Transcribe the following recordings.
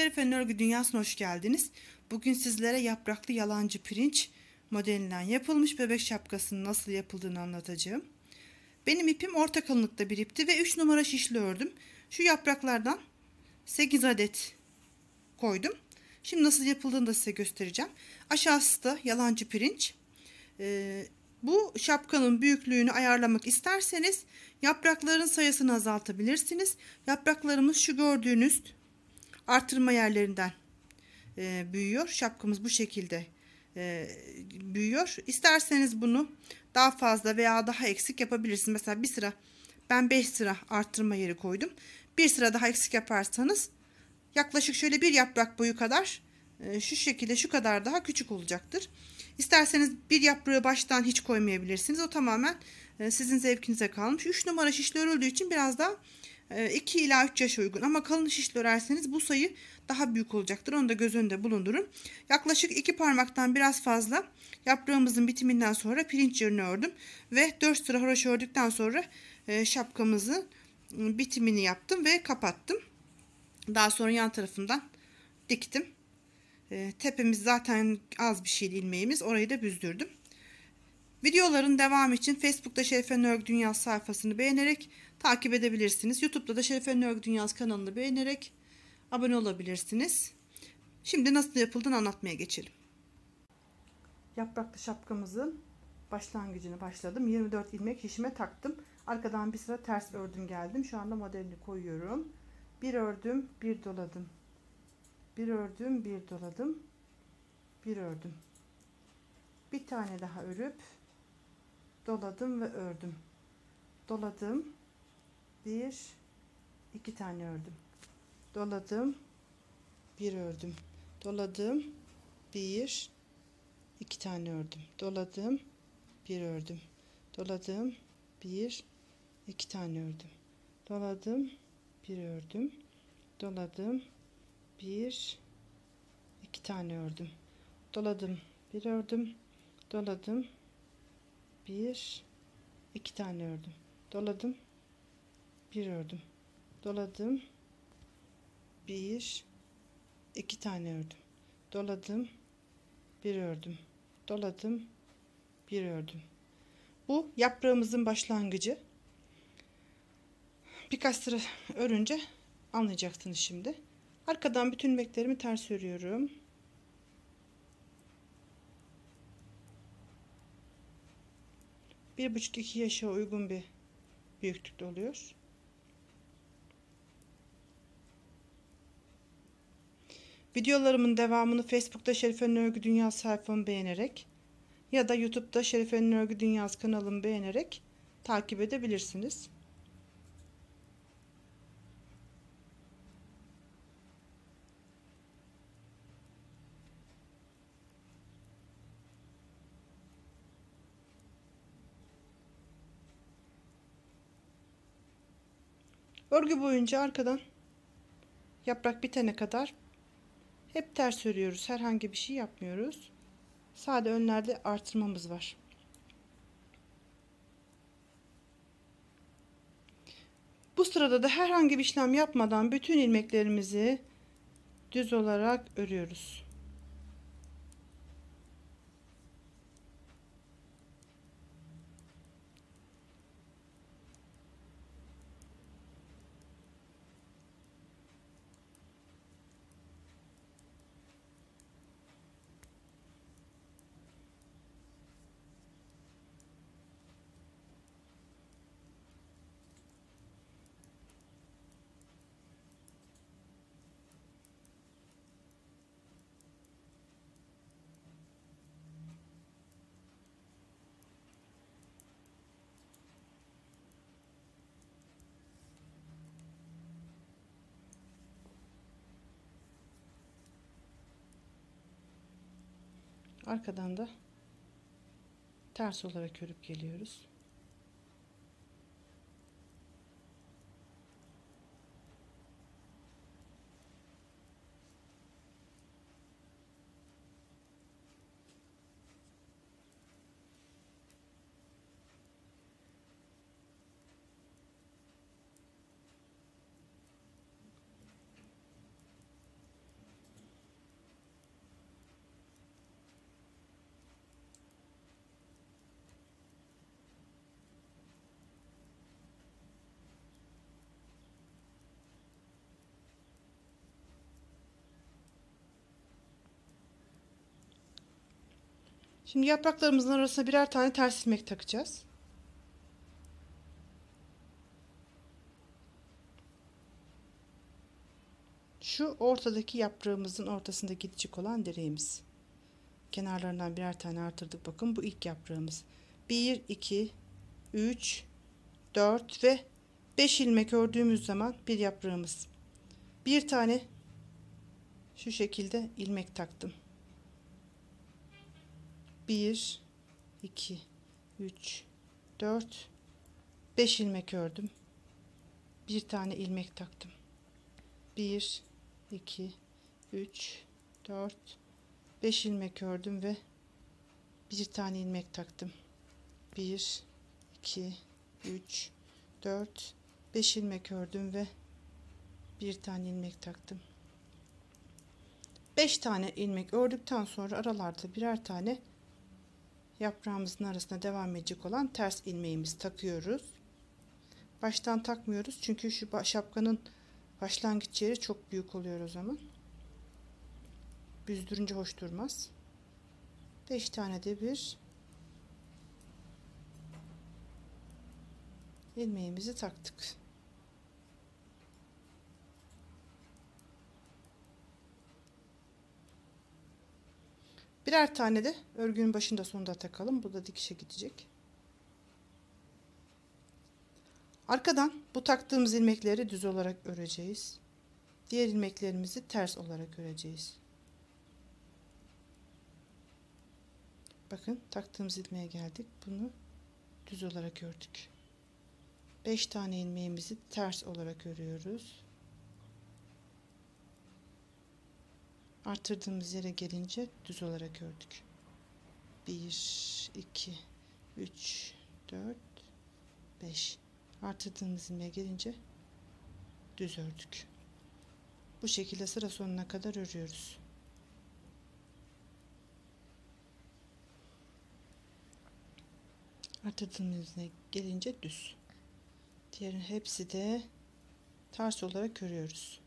Şerife'nin örgü dünyasına hoş geldiniz. Bugün sizlere yapraklı yalancı pirinç modelinden yapılmış bebek şapkasının nasıl yapıldığını anlatacağım. Benim ipim orta kalınlıkta bir ipti ve 3 numara şişli ördüm. Şu yapraklardan 8 adet koydum. Şimdi nasıl yapıldığını da size göstereceğim. Aşağısı da yalancı pirinç. Ee, bu şapkanın büyüklüğünü ayarlamak isterseniz yaprakların sayısını azaltabilirsiniz. Yapraklarımız şu gördüğünüz artırma yerlerinden e, büyüyor. Şapkamız bu şekilde e, büyüyor. İsterseniz bunu daha fazla veya daha eksik yapabilirsiniz. Mesela bir sıra ben 5 sıra arttırma yeri koydum. Bir sıra daha eksik yaparsanız yaklaşık şöyle bir yaprak boyu kadar e, şu şekilde şu kadar daha küçük olacaktır. İsterseniz bir yaprağı baştan hiç koymayabilirsiniz. O tamamen e, sizin zevkinize kalmış. 3 numara şişli örüldüğü için biraz daha 2 e, ila 3 yaş uygun ama kalın şişli örerseniz bu sayı daha büyük olacaktır. Onu da göz önünde bulundurun. Yaklaşık 2 parmaktan biraz fazla yaprağımızın bitiminden sonra pirinç yerini ördüm. Ve 4 sıra haroşa ördükten sonra şapkamızın bitimini yaptım ve kapattım. Daha sonra yan tarafından diktim. E, tepemiz zaten az bir şey ilmeğimiz. Orayı da büzdürdüm. Videoların devamı için Facebook'ta Şerife Nörg Dünyası sayfasını beğenerek takip edebilirsiniz. YouTube'da da Şerife Nörg Dünyası kanalını beğenerek abone olabilirsiniz. Şimdi nasıl yapıldığını anlatmaya geçelim. Yapraklı şapkamızın başlangıcını başladım. 24 ilmek şişime taktım. Arkadan bir sıra ters ördüm geldim. Şu anda modelini koyuyorum. Bir ördüm, bir doladım bir ördüm bir doladım bir ördüm bir tane daha örüp doladım ve ördüm doladım bir iki tane ördüm. Doladım bir ördüm. Doladım bir iki tane ördüm. Doladım bir ördüm. Doladım bir iki tane ördüm. Doladım bir ördüm. Doladım bir iki tane ördüm. Doladım bir ördüm. Doladım bir iki tane ördüm. Doladım bir ördüm. Doladım. Bir iki tane ördüm. Doladım. Bir ördüm. Doladım. Bir ördüm. Bu yaprağımızın başlangıcı. Birkaç sıra örünce anlayacaksınız şimdi. Arkadan bütün ilmeklerimi ters örüyorum. Bir buçuk iki yaşa uygun bir büyüklükte oluyor. Videolarımın devamını Facebook'ta Şerife'nin Örgü Dünyası sayfamı beğenerek ya da YouTube'da Şerife'nin Örgü Dünyası kanalımı beğenerek takip edebilirsiniz. Örgü boyunca arkadan yaprak bitene kadar hep ters örüyoruz. Herhangi bir şey yapmıyoruz. Sade önlerde artırmamız var. Bu sırada da herhangi bir işlem yapmadan bütün ilmeklerimizi düz olarak örüyoruz. Arkadan da ters olarak örüp geliyoruz. Şimdi yapraklarımızın arasına birer tane ters ilmek takacağız. Şu ortadaki yaprağımızın ortasında gidecek olan direğimiz. Kenarlarından birer tane artırdık. Bakın bu ilk yaprağımız. 1, 2, 3, 4 ve 5 ilmek ördüğümüz zaman bir yaprağımız. Bir tane şu şekilde ilmek taktım. 1 2 3 4 5 ilmek ördüm. Bir tane ilmek taktım. 1 2 3 4 5 ilmek ördüm ve bir tane ilmek taktım. 1 2 3 4 5 ilmek ördüm ve bir tane ilmek taktım. 5 tane ilmek ördükten sonra aralarda birer tane yaprağımızın arasına devam edecek olan ters ilmeğimizi takıyoruz. Baştan takmıyoruz çünkü şu şapkanın başlangıç yeri çok büyük oluyor o zaman. Büzdürünce hoş durmaz. 5 tane de bir ilmeğimizi taktık. Birer tane de örgünün başında sonunda takalım. Bu da dikişe gidecek. Arkadan bu taktığımız ilmekleri düz olarak öreceğiz. Diğer ilmeklerimizi ters olarak öreceğiz. Bakın taktığımız ilmeğe geldik. Bunu düz olarak ördük. 5 tane ilmeğimizi ters olarak örüyoruz. Artırdığımız yere gelince düz olarak ördük. 1 2 3 4 5 artırdığımız ilmeğe gelince düz ördük. Bu şekilde sıra sonuna kadar örüyoruz. Artırdığımız ilmeğe gelince düz. Diğerin hepsi de ters olarak örüyoruz.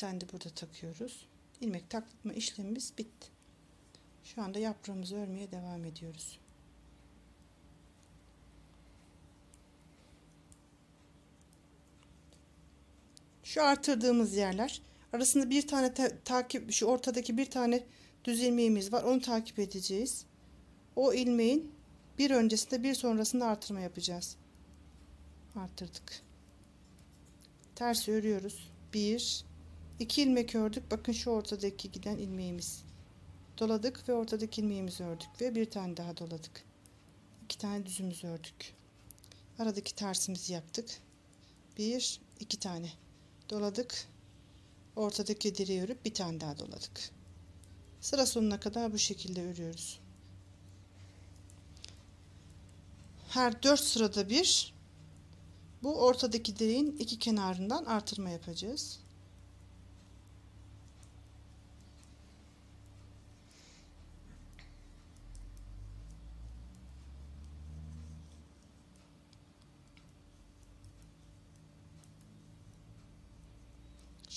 Tane de burada takıyoruz. İlmek takma işlemimiz bitti. Şu anda yaprağımızı örmeye devam ediyoruz. Şu artırdığımız yerler arasında bir tane ta takip şu ortadaki bir tane düz ilmeğimiz var. Onu takip edeceğiz. O ilmeğin bir öncesinde bir sonrasında artırma yapacağız. Arttırdık. Ters örüyoruz. 1 2 ilmek ördük. Bakın şu ortadaki giden ilmeğimiz. Doladık ve ortadaki ilmeğimizi ördük ve bir tane daha doladık. İki tane düzümüzü ördük. Aradaki tersimizi yaptık. Bir, iki tane doladık. Ortadaki direği örüp bir tane daha doladık. Sıra sonuna kadar bu şekilde örüyoruz. Her dört sırada bir bu ortadaki direğin iki kenarından artırma yapacağız.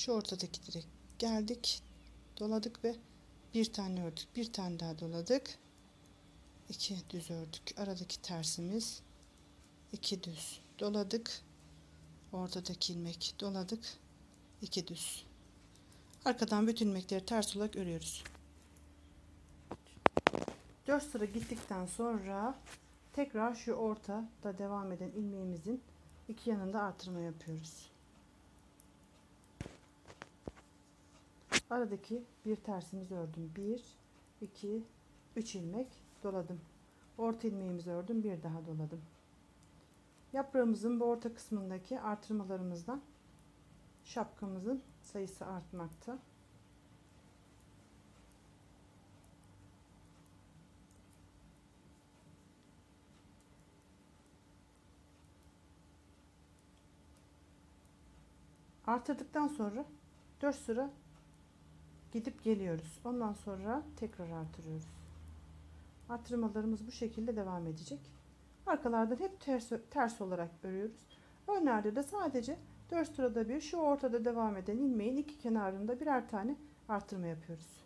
Şu ortadaki direk geldik doladık ve bir tane ördük. Bir tane daha doladık. İki düz ördük. Aradaki tersimiz iki düz. Doladık. Ortadaki ilmek doladık. İki düz. Arkadan bütün ilmekleri ters olarak örüyoruz. 4 sıra gittikten sonra tekrar şu ortada devam eden ilmeğimizin iki yanında artırma yapıyoruz aradaki bir tersimizi ördüm. 1 2 3 ilmek doladım. Orta ilmeğimizi ördüm bir daha doladım. Yaprağımızın bu orta kısmındaki artırmalarımızdan şapkamızın sayısı artmakta. Artırdıktan sonra 4 sıra gidip geliyoruz. Ondan sonra tekrar artırıyoruz. Artırmalarımız bu şekilde devam edecek. Arkalardan hep ters, ters olarak örüyoruz. Önlerde de sadece 4 sırada bir şu ortada devam eden ilmeğin iki kenarında birer tane artırma yapıyoruz.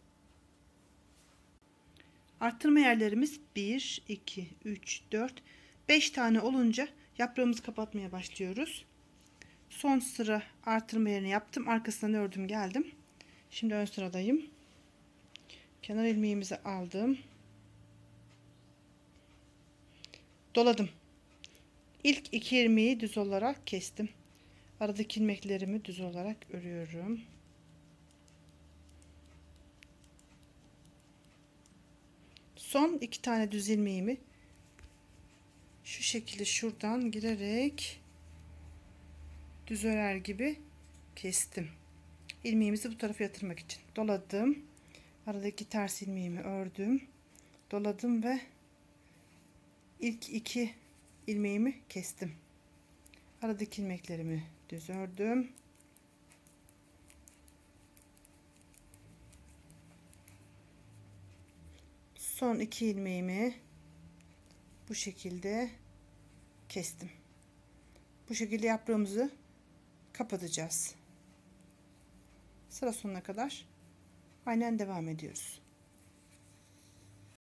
Arttırma yerlerimiz 1, 2, 3, 4, 5 tane olunca yaprağımızı kapatmaya başlıyoruz. Son sıra artırma yerini yaptım. Arkasından ördüm geldim. Şimdi ön sıradayım. Kenar ilmeğimizi aldım. Doladım. İlk iki ilmeği düz olarak kestim. Aradaki ilmeklerimi düz olarak örüyorum. Son iki tane düz ilmeğimi şu şekilde şuradan girerek düz örer gibi kestim. İlmeğimizi bu tarafa yatırmak için doladım. Aradaki ters ilmeğimi ördüm. Doladım ve ilk iki ilmeğimi kestim. Aradaki ilmeklerimi düz ördüm. Son iki ilmeğimi bu şekilde kestim. Bu şekilde yaprağımızı kapatacağız. Sıra sonuna kadar aynen devam ediyoruz.